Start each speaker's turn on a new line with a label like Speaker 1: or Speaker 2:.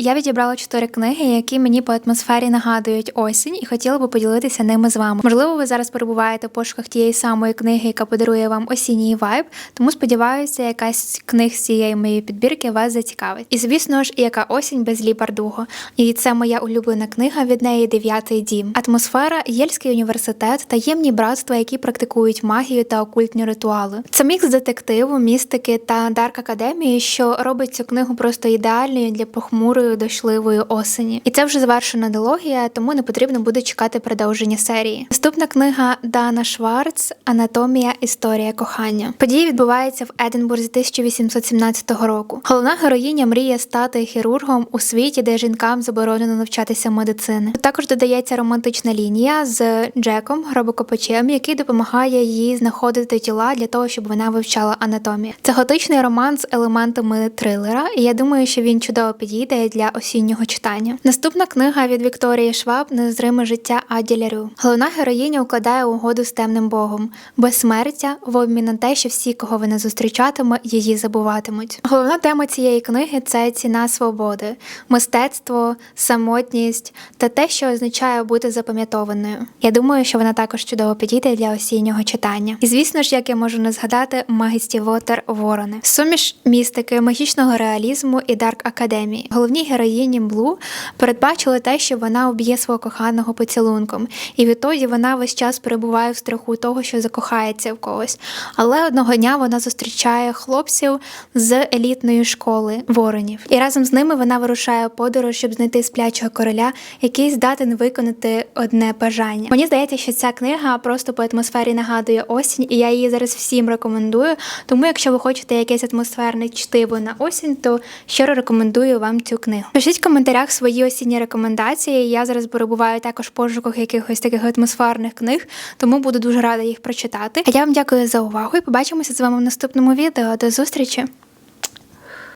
Speaker 1: Я відібрала чотири книги, які мені по атмосфері нагадують осінь, і хотіла би поділитися ними з вами. Можливо, ви зараз перебуваєте в пошуках тієї самої книги, яка подарує вам осінній вайб. Тому сподіваюся, якась книг з цієї моєї підбірки вас зацікавить. І звісно ж, яка осінь без Лі Бардуго. І це моя улюблена книга від неї дев'ятий дім. Атмосфера, Єльський університет, таємні братства, які практикують магію та окультні ритуали. Це мікс детективу, містики та дарк академії, що робить цю книгу просто ідеальною для похмурої дощливої осені. І це вже завершена дилогія, тому не потрібно буде чекати продовження серії. Наступна книга Дана Шварц Анатомія історія кохання. Події відбуваються в Единбурзі 1817 року. Головна героїня мріє стати хірургом у світі, де жінкам заборонено навчатися медицини. Тут також додається романтична лінія з Джеком, гробокопачем, який допомагає їй знаходити тіла для того, щоб вона вивчала анатомію. Це готичний роман з елементами трилера, і я думаю, що він чудово підійде для осіннього читання. Наступна книга від Вікторії Шваб Незриме життя Аді Лярю. Головна героїня укладає угоду з темним богом, безсмертя в обмін на те, що всі, кого вона зустрічатиме, її забуватимуть. Головна тема цієї книги це ціна свободи, мистецтво, самотність та те, що означає бути запам'ятованою. Я думаю, що вона також чудово підійде для осіннього читання. І звісно ж, як я можу не згадати, Магісті Вотер Ворони. Суміш містики, магічного реалізму і дарк академії. Головній героїні Блу передбачили те, що вона уб'є свого коханого поцілунком, і відтоді вона весь час перебуває в страху того, що закохається в когось. Але одного дня вона зустрічає хлопців з елітної школи воронів, і разом з ними вона вирушає подорож, щоб знайти сплячого короля, який здатен виконати одне бажання. Мені здається, що ця книга просто по атмосфері нагадує осінь, і я її зараз всім рекомендую. Тому, якщо ви хочете якесь атмосферне чтиво на осінь, то щиро рекомендую вам цю книгу. Пишіть в коментарях свої осінні рекомендації. Я зараз перебуваю також в пошуках якихось таких атмосферних книг, тому буду дуже рада їх прочитати. А я вам дякую за увагу і побачимося з вами в наступному відео. До зустрічі!